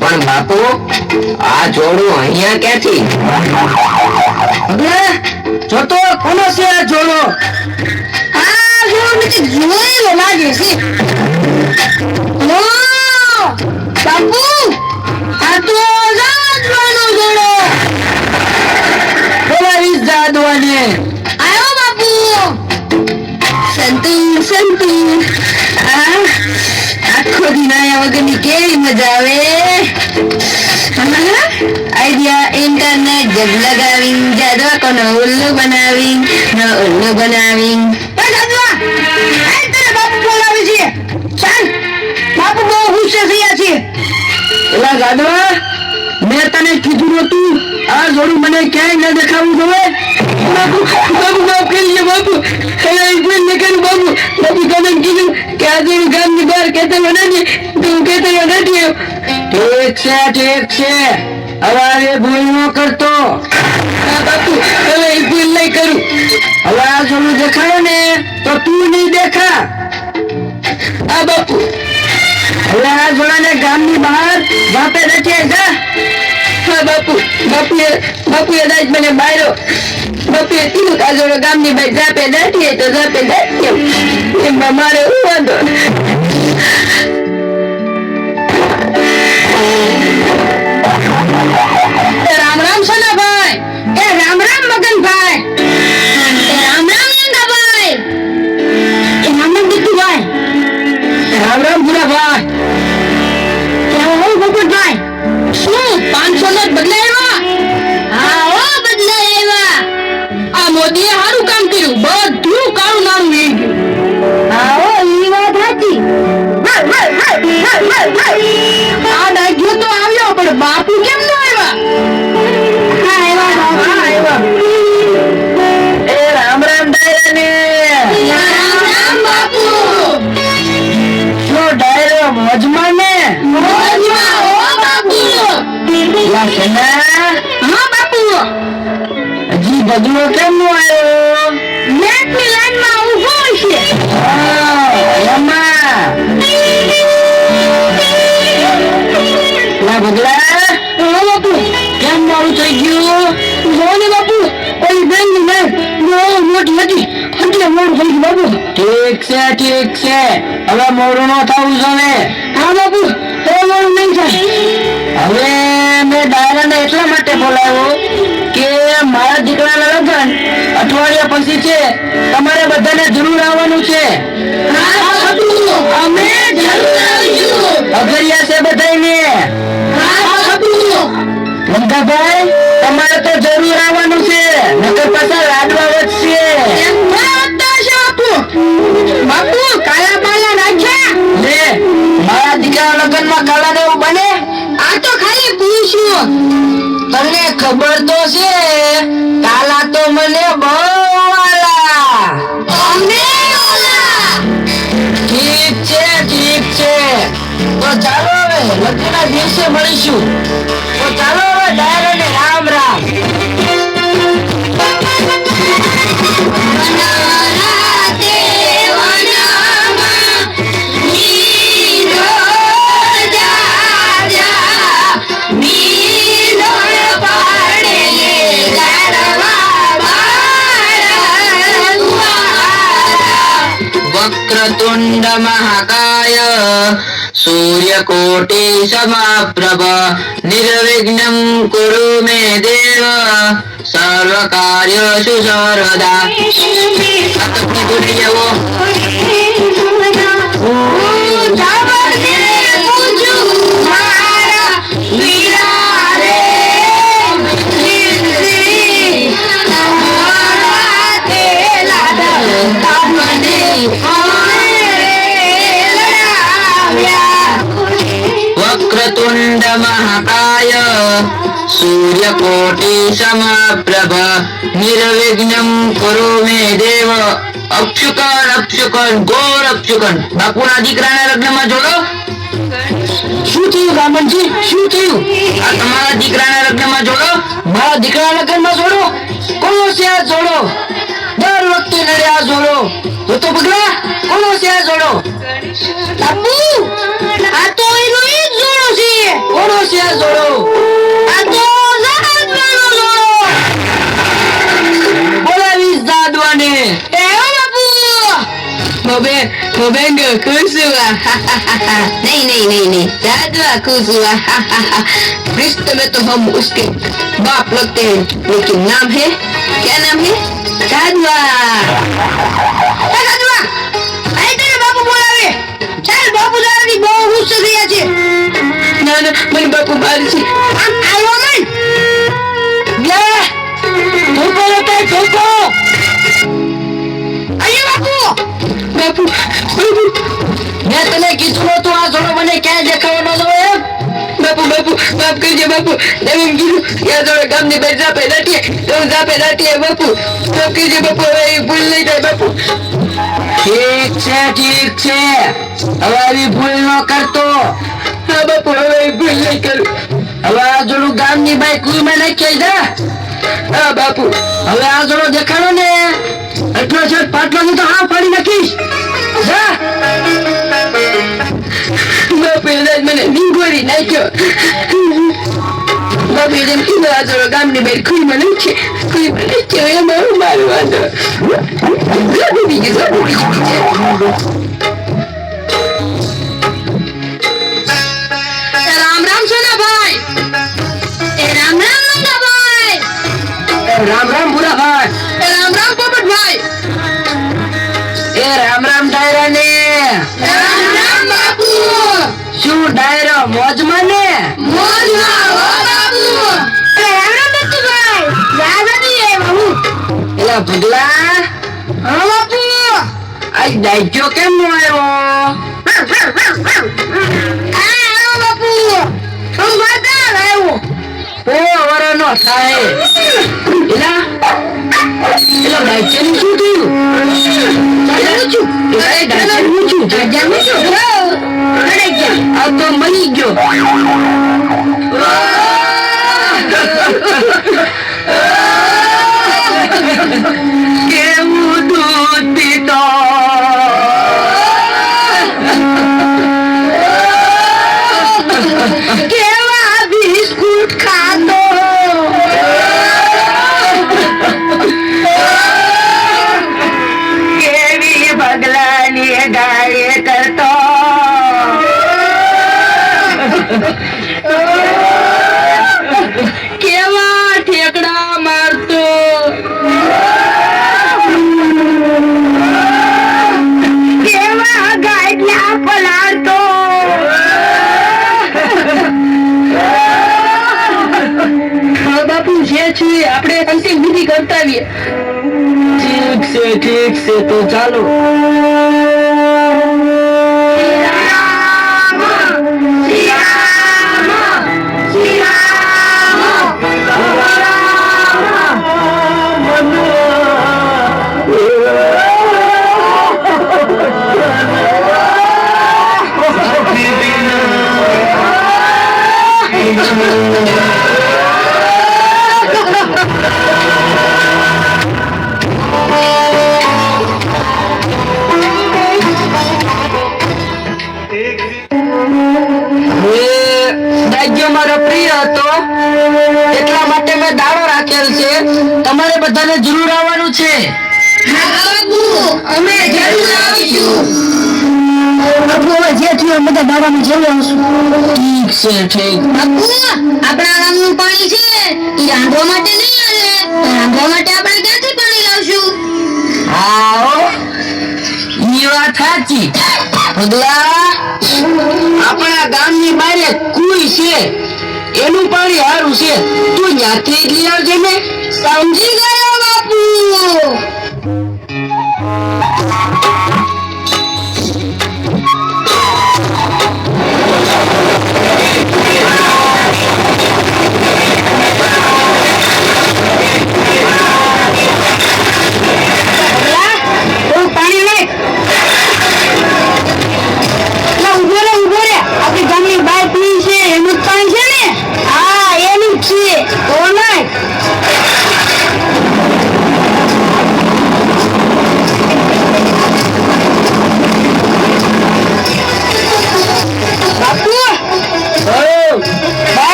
પણ બાપુ આ જોડું અહીંયા ક્યાંથી? જોતો કોનો છે આ જોડો? આ જોડો નથી જોયેલો લાગે છે. બાપુ આ તો જાદવાનો જોડો. બોલાવીશ જાદવાને. આયો બાપુ. સંતુ સંતુ આ આખો વગરની કેવી મજા આવે આઈડિયા ઇન્ટરનેટ જગ લગાવી જાદવા કોનો ઉલ્લુ બનાવી નો ઉલ્લુ બનાવી મેં તને કીધું નતું આ જોડું મને ક્યાંય ન દેખાવું જોઈએ બાપુ બાબુ બાબુ કરી બાબુ બાપુ હવે એક મિનિટ ને બહાર નથી તું ખેતર નથી ઠીક છે ઠીક છે. હવે આ ભૂલ ન કરતો. બાપુ હવે ભૂલ નહીં કરું. હવે આ જોડું દેખાય ને તો તું નહીં દેખા. આ બાપુ. હવે આ જોડાને ગામની બહાર વાપે નથી જા હા બાપુ બાપુએ બાપુએ દાજ મને બાયરો બાપુએ કીધું કે આ જોડો ગામની બહાર જાપે દાટીએ તો જાપે દાટીએ એમાં મારે હું વાંધો? રામ રામ સોનાભાઈ એ રામ રામ મગનભાઈ એ રામ રામ નંદાભાઈ એ રામ રામ એ રામ રામ ભૂરાભાઈ એ હું ભગતભાઈ શું પાંચસો બદલે બદલાવ્યા હા, હો બદલાવ્યા આ મોદીએ સારું કામ કર્યું, બધું કાળું નામ વી ગયું આ ડાગ્યો તો આવ્યો પણ બાપુ કેમ ન આવ્યા? એ રામ રામ ડાયરો મોજમાં હજી કેમ નો આવ્યો લા બાપુ કેમ મારું થઈ ગયું? જો ને બાપુ કોઈ બેનની બહુ મોટી હતી એટલે મોડું થઈ ગયું બાપુ. ઠીક છે ઠીક છે. હવે મોડું ન થવું જોઈએ હા બાપુ હવે મોડું નહીં થાય. હવે મેં ડાયરાને એટલા માટે બોલાવ્યો કે મારા દીકરાના લગ્ન અઠવાડિયા પછી છે. તમારે બધાને જરૂર આવવાનું છે. હા? અમે જરૂર આવીશું અગરિયા છે બધાને હા તમારે તો જરૂર આવવાનું છે. નકર પાછા લાડવા વધશે. બાપુ. લે મારા દીકરા લગ્નમાં કાલા ને એવું બને? આ તો ખાલી પૂછ્યું. તને ખબર તો છે કાલા તો મને દિવસે મળીશું તો ચાલો હવે ડાયરો ને રામ રામ વનરાતે વનમાં નીરો જાજા નીલોળ પાડે લાડવા બાળા વક્રતુંડ મહાકાય સૂર્યકોટિ સમાપ્રભ નિર્વિઘ્નમ કુરુ મે દેવ સર્વકાર્યસુ સર્વદા સમપ્રભ નિર્વિઘ્નમ કુરુ મે દેવ અક્ષુકન અક્ષુકન ગોર અક્ષુકન બાપુના દીકરાના લગ્નમાં જોડો શું થયું બ્રાહ્મણજી? શું થયું? આ તમારા દીકરાના લગ્નમાં જોડો। મારા દીકરાના લગ્નમાં જોડો? કોનો છે આ જોડો? દર વખતે નડે આ જોડો। તો તો બગડા કોનો છે આ જોડો? બાપુ આ તો એનો એક જોડો છે। કોનો છે આ જોડો? આ તો 小便がクズははははねえねえねえねえダードはクズはははは रिश्ते में तो हम उसके बाप लगते हैं लेकिन नाम है क्या नाम है दादवा दादवा अरे तेरे बापू बोला रे चल बापू માફ કરજો બાપુ. એમ કીધું કે આ ગામની બહાર જા પેલા ટીએ તો જા પેલા ટીએ બાપુ. તો કરજે બાપુ હવે એ ભૂલ નહીં થાય બાપુ. ઠીક છે ઠીક છે. હવે આવી ભૂલ ન કરતો. હા બાપુ હવે એ ભૂલ નહીં કરું. હવે આ જોડું ગામની બાઈ કુઈમાં નાખી જા. હા બાપુ. હવે આ જોડો દેખાડો ને. એટલો છે પાટલો તો હા ફાડી નાખીશ. જા. નીંગોરી નાખ્યો બાપુ જેમ કીધું આ જોડો ગામની બાઈ કુઈમાં નાખી કુઈમાં નાખ્યો એમાં હું મારું વાંધો બીજી બીજી રામ રામ સોના ભાઈ એ રામ રામ નંદા ભાઈ રામ રામ બુરા ભાઈ એ રામ રામ પોપટ ભાઈ એ રામ રામ ડાયરા ને રામ રામ શું ડાયરો? મોજમાં ને? મોજમાં હો એલા ભગલા. હા બાપુ. આજ કેમ નો આવ્યો? આવો બાપુ. હું બધા આવ્યો. ઓ વરનો થાય. એલા એલા શું થયું? એ ને શું થયું? ડાયજો ને શું થયું? અડે ઠીક છે તો ચાલો. છે તમારે બધાને જરૂર આવવાનું છે. અમે જરૂર આવીશું. બાપુ જે થયું બધા દાડામાં જરૂર આવશું. ઠીક છે ઠીક. બાપુ આપણા ગામનું પાણી છે. એ રાંધવા માટે નહીં આવે. રાંધવા માટે આપણે ક્યાંથી પાણી લાવશું? આવો. ઈ વાત સાચી. પગલા આપણા ગામની બારે કુઈ છે. એનું પાણી સારું છે. ત્યાંથી જ લઈ આવજે સમજી ગયો બાપુ?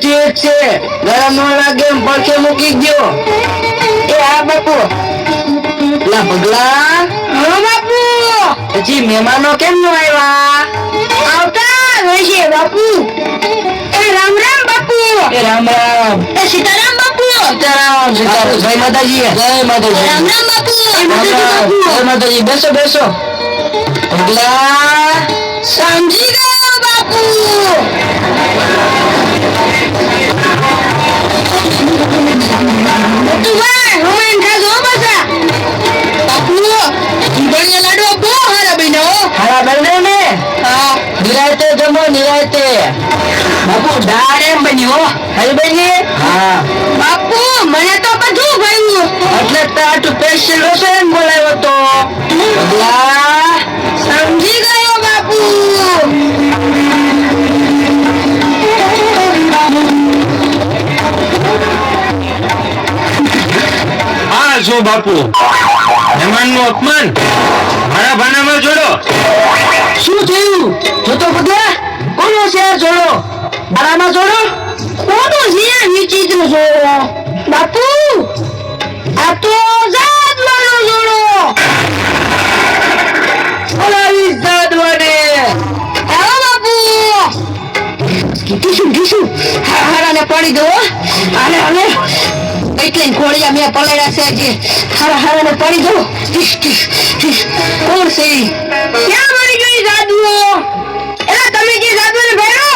ઠીક છે ગરમ ન લાગે એમ પડખે મૂકી ગયો એ હા બાપુ. લા ભગલા. હા બાપુ. પછી મહેમાનો કેમ ન આવ્યા? આવતા હશે બાપુ. એ રામ રામ બાપુ. એ રામ રામ. એ સીતારામ બાપુ. સીતારામ સીતારામ. જય માતાજી. જય માતાજી. રામ રામ બાપુ. જય માતાજી. બેસો બેસો. ભગલા. સમજી ગયો બાપુ. બાપુ દાળ એમ બન્યો હો. હરી બની? હા. બાપુ મને તો બધું ભાવ્યું. એટલે તો આટલું સ્પેશિયલ રસોઈ બોલાવ્યો તો. આ શું બાપુ? મહેમાનનું અપમાન? મારા ભાનામાં જોડો. શું થયું? જોતો બધા? કોનો શેર જોડો? બારામાં જોડો? કોનો શેર વિચિત્ર જોડો? બાપુ, આ તો જાતવાનો જોડો. બોલાવી સાધવાને આવો બાપુ. કીધું કીધું હારાને પડી દો હાલે હાલે એટલે ગોળિયા મેં પલડ્યા છે જે હારા પડી દો ટીસ ટીસ ટીસ કોણ છે ક્યાં મરી ગઈ જાદુઓ? એલા તમે જે જાદુને ભેરો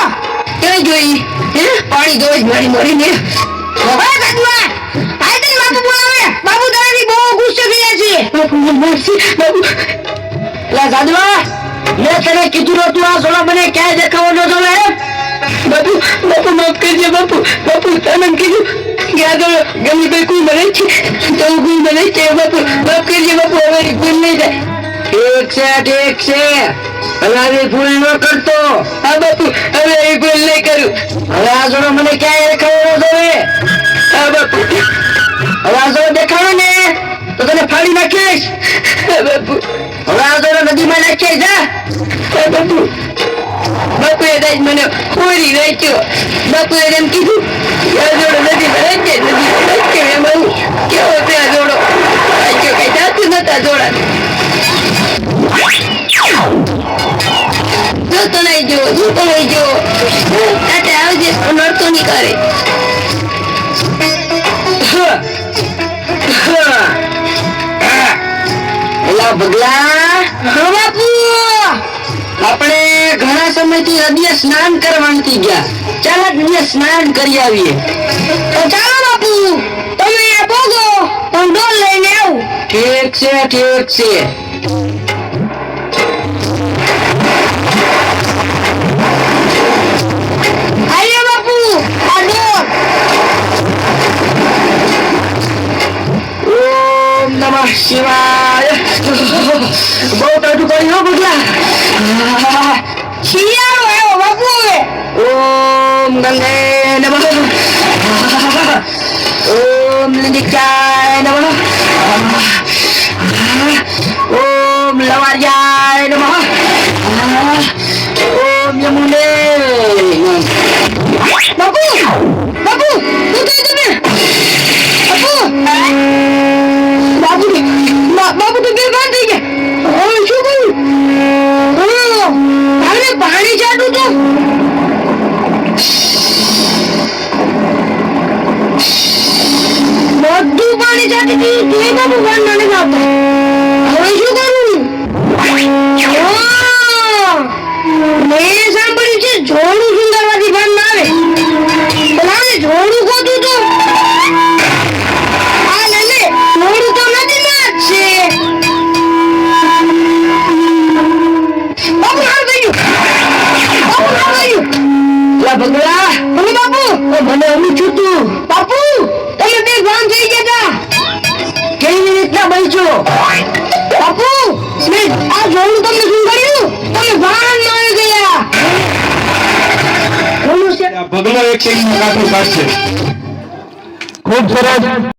ક્યાં જોઈ હે? પાણી દો જ મરી ને ઓય જાદુઆ? ભાઈ તને બાપુ બોલાવે. બાપુ તારાથી બહુ ગુસ્સે ગયા છે. બાપુ મારશે? બાપુ લા સાધવા મેં તને કીધું નતું આ સોલા મને ક્યાંય દેખાવો ન જોવે બાપુ બાપુ માફ કરજે બાપુ બાપુ તને કીધું કે આગળ ગમે કોઈ કોઈ મળે છે તો હું કોઈ મળે છે બાપુ માફ કરજે બાપુ હવે ભૂલ નહીં થાય ઠીક છે ઠીક છે હલાવી ભૂલ ન કરતો હા બાપુ હવે એ ભૂલ નહીં કરું હવે આ જોડો મને ક્યાંય હા બાપુ હવે દેખાડો ને તો તને ફાડી નાખીશ બાપુ હવે આ જોડો નદીમાં નાખીશ હા બાપુ બાપુ એ મને ખોરી નાખ્યો બાપુ એમ કીધું જોતો નહીં જો જોતો નહીં જો તાતે આવજે નડતો નહીં કરે. એલા હા બાપુ. આપણે ઘણા સમયથી નદીએ સ્નાન કરવાની ગયા. ચાલો નદીએ સ્નાન કરી આવીએ. તો ચાલો બાપુ. તમે અહીંયા પોગો હું ડોલ લઈને આવું. ઠીક છે ઠીક છે. ઓમ નમઃ શિવાય બહુ ટાઢું કરી હો બગલા શિયાળો આવ્યો બાપુ હવે ઓમ ગંગે નમઃ ઓમ લિંગિકાય નમઃ ઓમ લવારિયાય નમઃ ઓમ યમુને બાપુ બાપુ શું થયું એક કાઢો કાઢશે. ખૂબ સરસ.